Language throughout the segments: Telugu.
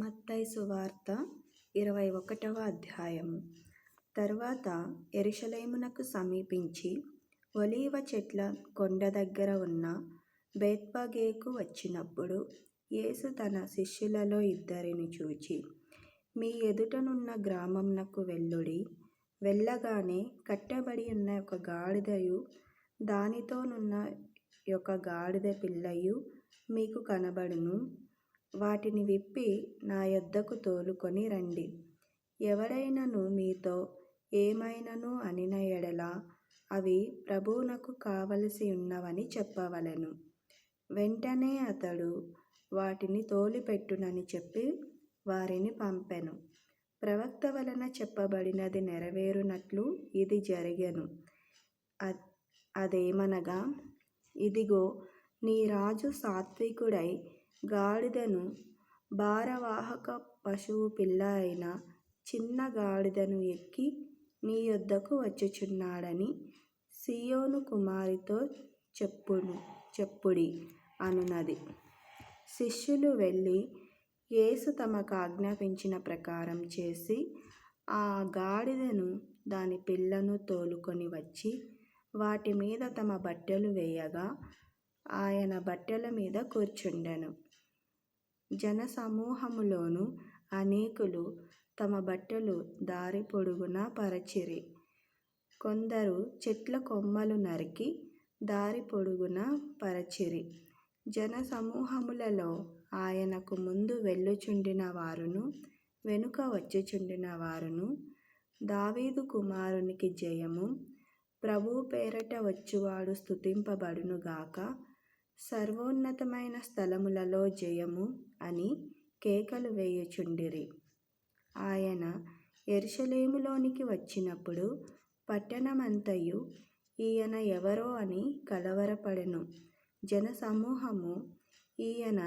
మత్తయి సువార్త ఇరవై ఒకటవ అధ్యాయము. తరువాత ఎరుషలేమునకు సమీపించి ఒలీవ చెట్ల కొండ దగ్గర ఉన్న బేత్పగేకు వచ్చినప్పుడు యేసు తన శిష్యులలో ఇద్దరిని చూచి మీ ఎదుటనున్న గ్రామంనకు వెల్లుడి వెళ్ళగానే కట్టబడి ఉన్న ఒక గాడిదయు దానితోనున్న ఒక గాడిద పిల్లయు మీకు కనబడును. వాటిని విప్పి నా యొద్దకు తోలుకొని రండి. ఎవడైనను మీతో ఏమైనను అనిన ఎడల అవి ప్రభువునకు కావలసి ఉన్నవని చెప్పవలెను. వెంటనే అతడు వాటిని తోలిపెట్టునని చెప్పి వారిని పంపెను. ప్రవక్త వలన చెప్పబడినది నెరవేరునట్లు ఇది జరిగెను. అదేమనగా ఇదిగో నీ రాజు సాత్వికుడై గాడిదను భారవాహక పశువు పిల్ల అయిన చిన్న గాడిదను ఎక్కి నీ యొద్దకు వచ్చుచున్నాడని సీయోను కుమారితో చెప్పును చెప్పుడి అనునది. శిష్యులు వెళ్ళి యేసు తమకు ఆజ్ఞాపించిన ప్రకారం చేసి ఆ గాడిదను దాని పిల్లను తోలుకొని వచ్చి వాటి మీద తమ బట్టలు వేయగా ఆయన బట్టల మీద కూర్చుండెను. జనసమూహములోను అనేకులు తమ బట్టలు దారి పొడుగునా పరచిరి. కొందరు చెట్ల కొమ్మలు నరికి దారి పొడుగునా పరచిరి. జనసమూహములలో ఆయనకు ముందు వెళ్ళుచుండిన వారును వెనుక వచ్చుచుండిన వారును దావీదు కుమారునికి జయము ప్రభు పేరట వచ్చువాడు స్తుతింపబడును గాక సర్వోన్నతమైన స్థలములలో జయము అని కేకలు వేయుచుండిరి. ఆయన ఎరుషలేములోనికి వచ్చినప్పుడు పట్టణమంతయు ఈయన ఎవరో అని కలవరపడెను. జనసమూహము ఈయన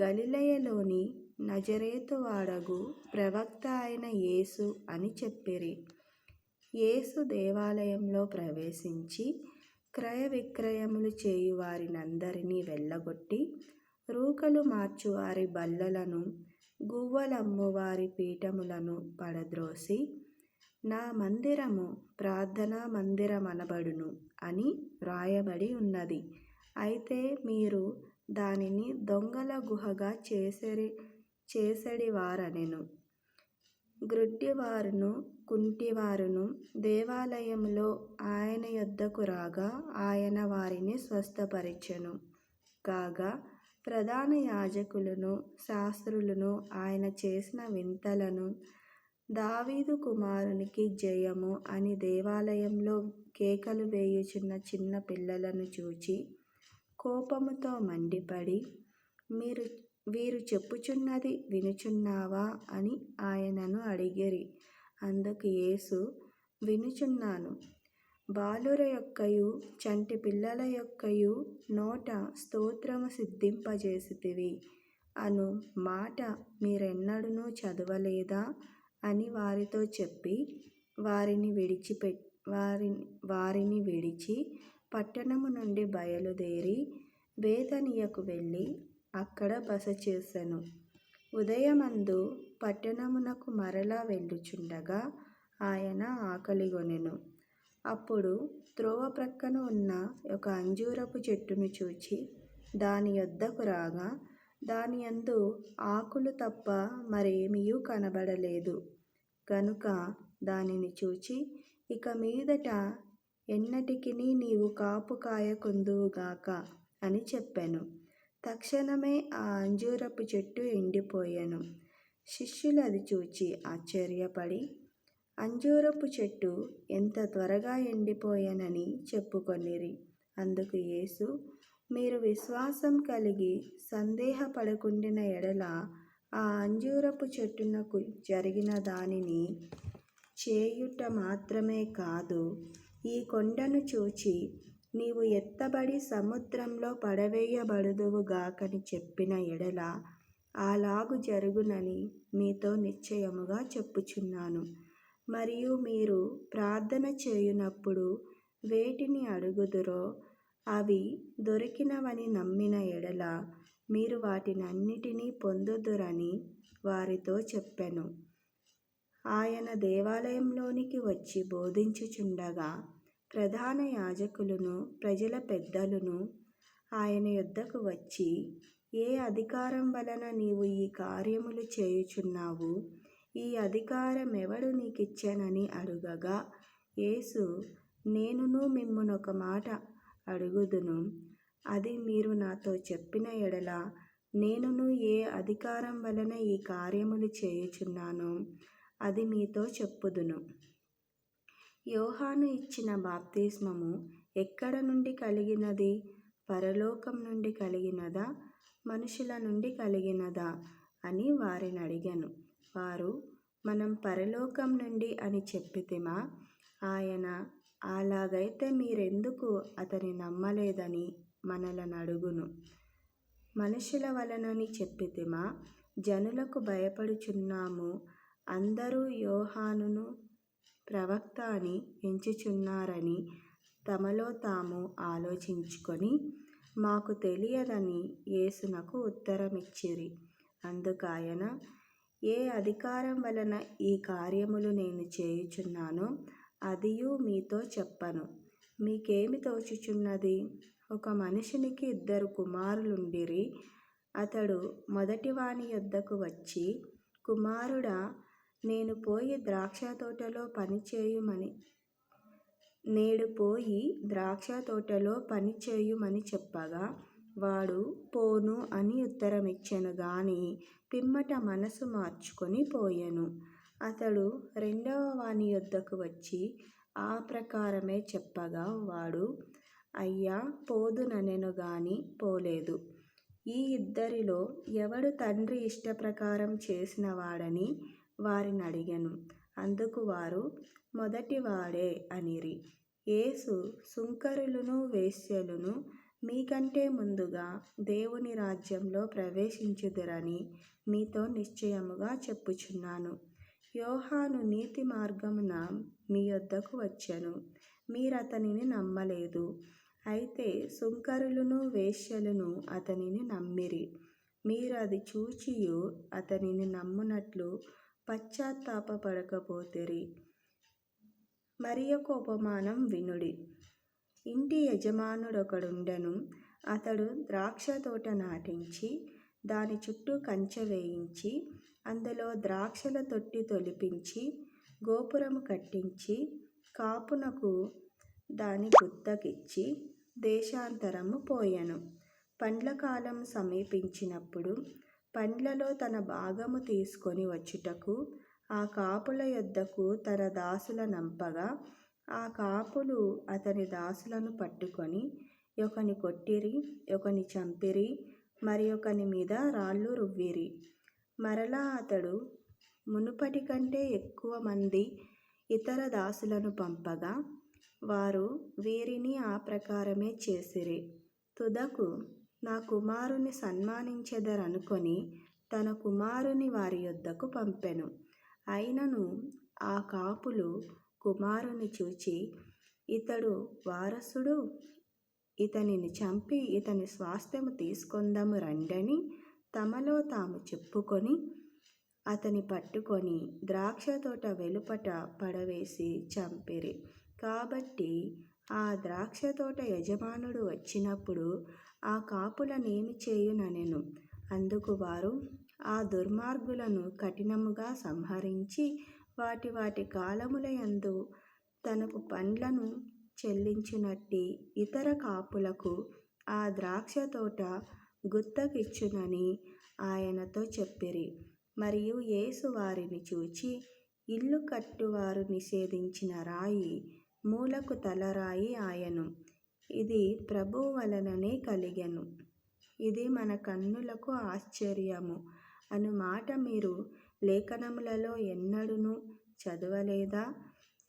గలిలయలోని నజరేతు వాడగు ప్రవక్త అయిన యేసు అని చెప్పిరి. యేసు దేవాలయంలో ప్రవేశించి క్రయ విక్రయములు చేయు వారినందరినీ వెళ్ళగొట్టి రూకలు మార్చువారి బల్లలను గువ్వలమ్మువారి పీఠములను పడద్రోసి నా మందిరము ప్రార్థనా మందిరమనబడును అని వ్రాయబడి ఉన్నది. అయితే మీరు దానిని దొంగల గుహగా చేసే చేసెడివారనెను. గ్రుడ్డివారును కుంటివారును దేవాలయములో ఆయన యొద్దకు రాగా ఆయన వారిని స్వస్థపరిచెను. కాగా ప్రధాన యాజకులను శాస్త్రులను ఆయన చేసిన వింతలను దావీదు కుమారునికి జయము అని దేవాలయంలో కేకలు వేయుచున్న చిన్న పిల్లలను చూచి కోపముతో మండిపడి మీరు వీరు చెప్పుచున్నది వినుచున్నావా అని ఆయనను అడిగిరి. అందుకు యేసు వినుచున్నాను. బాలుర యొక్కయు చంటి పిల్లల యొక్కయు నోట స్తోత్రము సిద్ధింపజేసితివి. అను మాట మీరెన్నడూనూ చదవలేదా అని వారితో చెప్పి వారిని విడిచిపె వారిని వారిని విడిచి పట్టణము నుండి బయలుదేరి వేదనీయకు వెళ్ళి అక్కడ బస చేసెను. ఉదయమందు పట్టణమునకు మరలా వెళ్ళుచుండగా ఆయన ఆకలిగొనెను. అప్పుడు త్రోవ ప్రక్కన ఉన్న ఒక అంజూరపు చెట్టును చూచి దాని యొద్దకు రాగా దాని యందు ఆకులు తప్ప మరేమీయూ కనబడలేదు. కనుక దానిని చూచి ఇక మీదట ఎన్నటికిని నీవు కాపు కాయకుందువుగాక అని చెప్పాను. తక్షణమే ఆ అంజూరపు చెట్టు ఎండిపోయెను. శిష్యులు అది చూచి ఆశ్చర్యపడి అంజూరపు చెట్టు ఎంత త్వరగా ఎండిపోయానని చెప్పుకొనిరి. అందుకు యేసు మీరు విశ్వాసం కలిగి సందేహపడకుండిన ఎడల ఆ అంజూరపు చెట్టునకు జరిగిన దానిని చేయుట మాత్రమే కాదు ఈ కొండను చూచి నీవు ఎత్తబడి సముద్రంలో పడవేయబడుదువుగాకని చెప్పిన ఎడల అలాగు జరుగునని మీతో నిశ్చయముగా చెప్పుచున్నాను. మరియు మీరు ప్రార్థన చేయునప్పుడు వేటిని అడుగుదురో అవి దొరికినవని నమ్మిన ఎడల మీరు వాటినన్నిటినీ పొందుదురని వారితో చెప్పాను. ఆయన దేవాలయంలోనికి వచ్చి బోధించుచుండగా ప్రధాన యాజకులను ప్రజల పెద్దలను ఆయన యొద్దకు వచ్చి ఏ అధికారం వలన నీవు ఈ కార్యములు చేయుచున్నావు? ఈ అధికారం ఎవడు నీకిచ్చానని అడుగగా యేసు నేనును మిమ్మునొక మాట అడుగుదును. అది మీరు నాతో చెప్పిన ఎడల నేనును ఏ అధికారం వలన ఈ కార్యములు చేయుచున్నానో అది మీతో చెప్పుదును. యోహాను ఇచ్చిన బాప్తిస్మము ఎక్కడ నుండి కలిగినది? పరలోకం నుండి కలిగినదా? మనుషుల నుండి కలిగినదా? అని వారిని అడిగాను. వారు మనం పరలోకం నుండి అని చెప్పితేమా? ఆయన అలాగైతే మీరెందుకు అతని నమ్మలేదని మనలను అడుగును. మనుషుల వలనని చెప్పితేమా? జనులకు భయపడుచున్నాము. అందరూ యోహానును ప్రవక్త అని ఎంచుచున్నారని తమలో తాము ఆలోచించుకొని మాకు తెలియదని యేసునకు ఉత్తరమిచ్చిరి. అందుకాయన ఏ అధికారం వలన ఈ కార్యములు నేను చేయుచున్నానో అదియు మీతో చెప్పను. మీకేమి తోచుచున్నది? ఒక మనుషునికి ఇద్దరు కుమారులుండిరి. అతడు మొదటివాని యొద్దకు వచ్చి కుమారుడా నేను పోయి ద్రాక్ష తోటలో పని చేయుమని నేడు పోయి ద్రాక్ష తోటలో పని చేయుమని చెప్పగా వాడు పోను అని ఉత్తరమిచ్చెను గాని పిమ్మట మనసు మార్చుకొని పోయెను. అతడు రెండవ వాని యొద్దకు వచ్చి ఆ ప్రకారమే చెప్పగా వాడు అయ్యా పోదుననెను గాని పోలేదు. ఈ ఇద్దరిలో ఎవడు తండ్రి ఇష్టప్రకారం చేసిన వాడని వారిని అడిగాను అందుకు వారు మొదటివాడే అనిరి. యేసు సుంకరులను వేశ్యలను మీకంటే ముందుగా దేవుని రాజ్యంలో ప్రవేశించుదురని మీతో నిశ్చయముగా చెప్పుచున్నాను. యోహాను నీతి మార్గమున మీ యొద్దకు వచ్చెను. మీరతనిని నమ్మలేదు. అయితే సుంకరులను వేశ్యలను అతనిని నమ్మిరి. మీరు అది చూచియు అతనిని నమ్మునట్లు పశ్చాత్తాపపడకపోతిరి. మరి ఒక ఉపమానం వినుడి. ఇంటి యజమానుడొకడుండెను. అతడు ద్రాక్ష తోట నాటించి దాని చుట్టూ కంచె వేయించి అందులో ద్రాక్షల తొట్టి తొలిపించి గోపురము కట్టించి కాపునకు దాని గుత్తకిచ్చి దేశాంతరము పోయెను. పండ్ల కాలం సమీపించినప్పుడు పండ్లలో తన భాగము తీసుకొని వచ్చుటకు ఆ కాపుల యొద్దకు తన దాసుల నంపగా ఆ కాపులు అతని దాసులను పట్టుకొని ఒకని కొట్టిరి ఒకని చంపిరి మరి ఒకని మీద రాళ్ళు రువ్విరి. మరలా అతడు మునుపటి కంటే ఎక్కువ మంది ఇతర దాసులను పంపగా వారు వీరిని ఆ ప్రకారమే చేసిరి. తుదకు నా కుమారుని సన్మానించెదరనుకొని తన కుమారుని వారి యొద్దకు పంపెను. అయినను ఆ కాపులు కుమారుని చూచి ఇతడు వారసుడు ఇతనిని చంపి ఇతని స్వాస్థ్యము తీసుకొందము రండని తమలో తాము చెప్పుకొని అతని పట్టుకొని ద్రాక్ష తోట వెలుపట పడవేసి చంపిరి. కాబట్టి ఆ ద్రాక్ష తోట యజమానుడు వచ్చినప్పుడు ఆ కాపులనేమి చేయుననెను అందుకు వారు ఆ దుర్మార్గులను కఠినముగా సంహరించి వాటి వాటి కాలములయందు తనకు పండ్లను చెల్లించునట్టి ఇతర కాపులకు ఆ ద్రాక్ష తోట గుత్తకిచ్చునని ఆయనతో చెప్పిరి. మరియు యేసు వారిని చూచి ఇల్లు కట్టువారు నిషేధించిన రాయి మూలకు తలరాయి ఆయను. ఇది ప్రభువు వలననే కలిగెను. ఇది మన కన్నులకు ఆశ్చర్యము. అను మాట మీరు లేఖనములలో ఎన్నడూను చదవలేదా?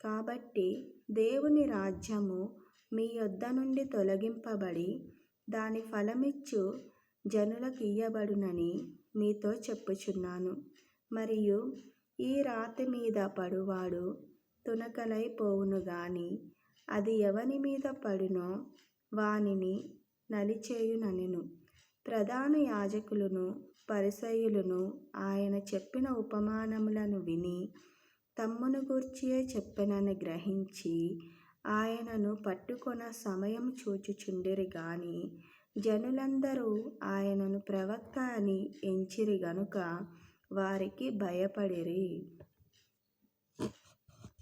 కాబట్టి దేవుని రాజ్యము మీ యొద్ద నుండి తొలగింపబడి దాని ఫలమిచ్చు జనులకియ్యబడునని మీతో చెప్పుచున్నాను. మరియు ఈ రాతి మీద పడువాడు తునకలైపోవును గాని అది ఎవని మీద పడునో వానిని నలిచేయుననెను. ప్రధాన యాజకులను పరిసయులను ఆయన చెప్పిన ఉపమానములను విని తమ్మును గూర్చియే చెప్పెనని గ్రహించి ఆయనను పట్టుకొన సమయం చూచుచుండిరి గాని జనులందరూ ఆయనను ప్రవక్త అని ఎంచిరి గనుక వారికి భయపడిరి.